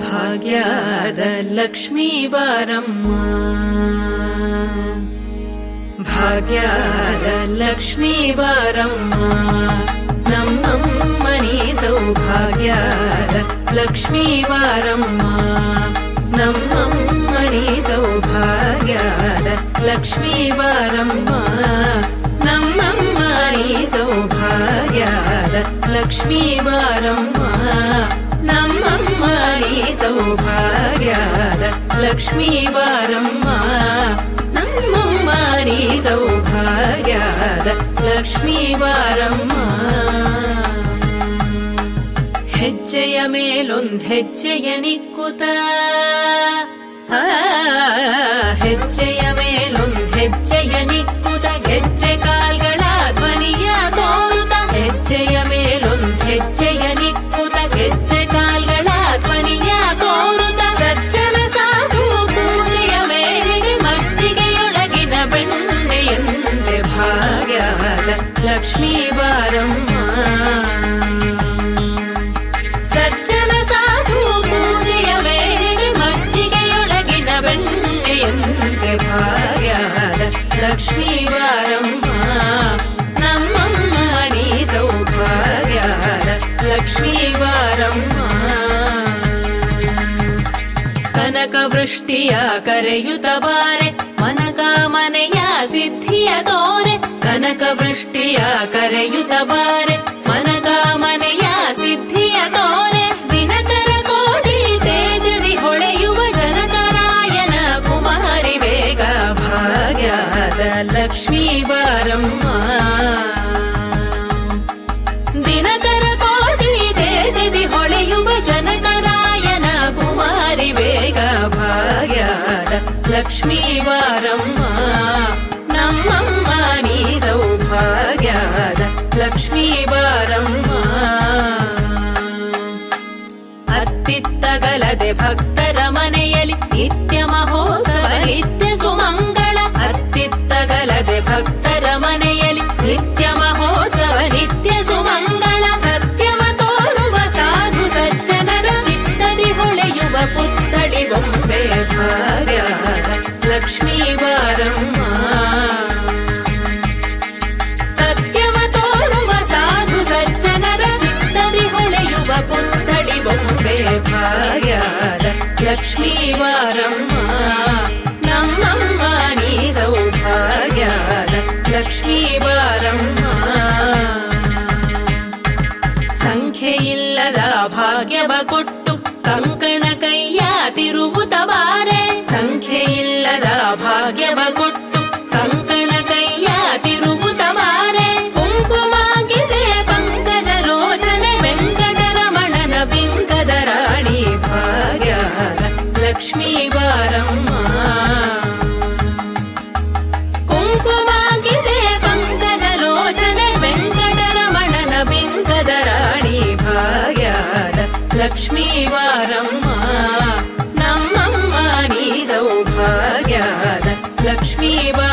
भाग्याद लक्ष्मीवारम् मा भाग्याद लक्ष्मीवारम् मा नमं मणिसौभाग्याद लक्ष्मीवारम् मा नमं मणिसौभाग्याद लक्ष्मीवारम् मा नमणिसौभाग्याद लक्ष्मीवारं मा ನಮ್ಮಮ್ಮನಿ ಸೌಭಾಗ್ಯದ ಲಕ್ಷ್ಮೀ ಬಾರಮ್ಮ ನಮ್ಮಮ್ಮನಿ ಸೌಭಾಗ್ಯದ ಲಕ್ಷ್ಮೀ ಬಾರಮ್ಮ ನಮ್ಮಮ್ಮನಿ ಸೌಭಾಗ್ಯದ ಲಕ್ಷ್ಮೀ ಬಾರಮ್ಮ ಹೆಜ್ಜೆಯ ಮೇಲೊಂದ್ ಹೆಜ್ಜೆಯ ನಿಕ್ಕುತ ಆ, ಹೆಜ್ಜೆಯ ಲಕ್ಷ್ಮೀ ಬಾರಮ್ಮ ಸಜ್ಜನ ಸಾಧು ಪೂಜೆಯ ವೇಳೆಗೆ ಮಜ್ಜಿಗೆಯೊಳಗಿನ ಬೆಣ್ಣೆಯಂತೆ ಭಾಗ್ಯದ ಲಕ್ಷ್ಮೀ ಬಾರಮ್ಮ ನಮ್ಮಮ್ಮ ನೀ ಸೌಭಾಗ್ಯದ ಲಕ್ಷ್ಮೀ ಬಾರಮ್ಮ ಕನಕ ವೃಷ್ಟಿಯ ಕರೆಯುತ್ತ ಬಾರೆ ಮನಕಾಮನೆಯ ಸಿದ್ಧಿಯ ತೋರೆ. ಕನಕ ವೃಷ್ಟಿಯ ಕರೆಯುತ್ತ ಬಾರೆ ಮನಕಾಮನೆಯ ಸಿದ್ಧಿಯ ತೋರೆ. ದಿನಕರ ಕೋಟಿ ತೇಜದಿ ಹೊಳೆಯುವ ಜನಕರಾಯನ ಕುಮಾರಿ ಬೇಗ ಭಾಗ್ಯದ ಲಕ್ಷ್ಮೀ ಬಾರಮ್ಮ. ದಿನಕರ ಕೋಟಿ ತೇಜದಿ ಹೊಳೆಯುವ ಜನಕರಾಯನ ಕುಮಾರಿ ಬೇಗ ಭಾಗ್ಯದ ಲಕ್ಷ್ಮೀ ಬಾರಮ್ಮ. ಲಕ್ಷ್ಮೀ ಬಾರಮ್ಮ. ಅತ್ತಿತ್ತಗಲದೆ ಭಕ್ತರ ಮನೆಯಲ್ಲಿ ನಿತ್ಯ ಮಹೋತ್ಸವ, ನಿತ್ಯ ಸುಮಂಗಳ. ಅತ್ತಿತ್ತಗಲದೆ ಭಕ್ತರ ಮನೆಯಲ್ಲಿ ನಿತ್ಯ ಮಹೋತ್ಸವ, ನಿತ್ಯ ಸುಮಂಗಳ. ಸತ್ಯವ ತೋರುವ ಸಾಧು ಸಜ್ಜನರ ಚಿತ್ತದಿ ಹೊಳೆಯುವ ಪುತ್ತಳಿ ಬೊಂಬೆ ಭಾಗ್ಯ ಲಕ್ಷ್ಮೀ ಭಾಗ್ಯದ ಲಕ್ಷ್ಮೀ ಬಾರಮ್ಮ ನಮ್ಮಮ್ಮ ನೀ ಸೌಭಾಗ್ಯದ ಲಕ್ಷ್ಮೀ ಬಾರಮ್ಮ ಸಂಖ್ಯೆಯಿಲ್ಲದ ಭಾಗ್ಯವ ಕೊಟ್ಟು బంగారమ్మ నమ్మమ్మ నీ సౌభాగ్యాల లక్ష్మీబా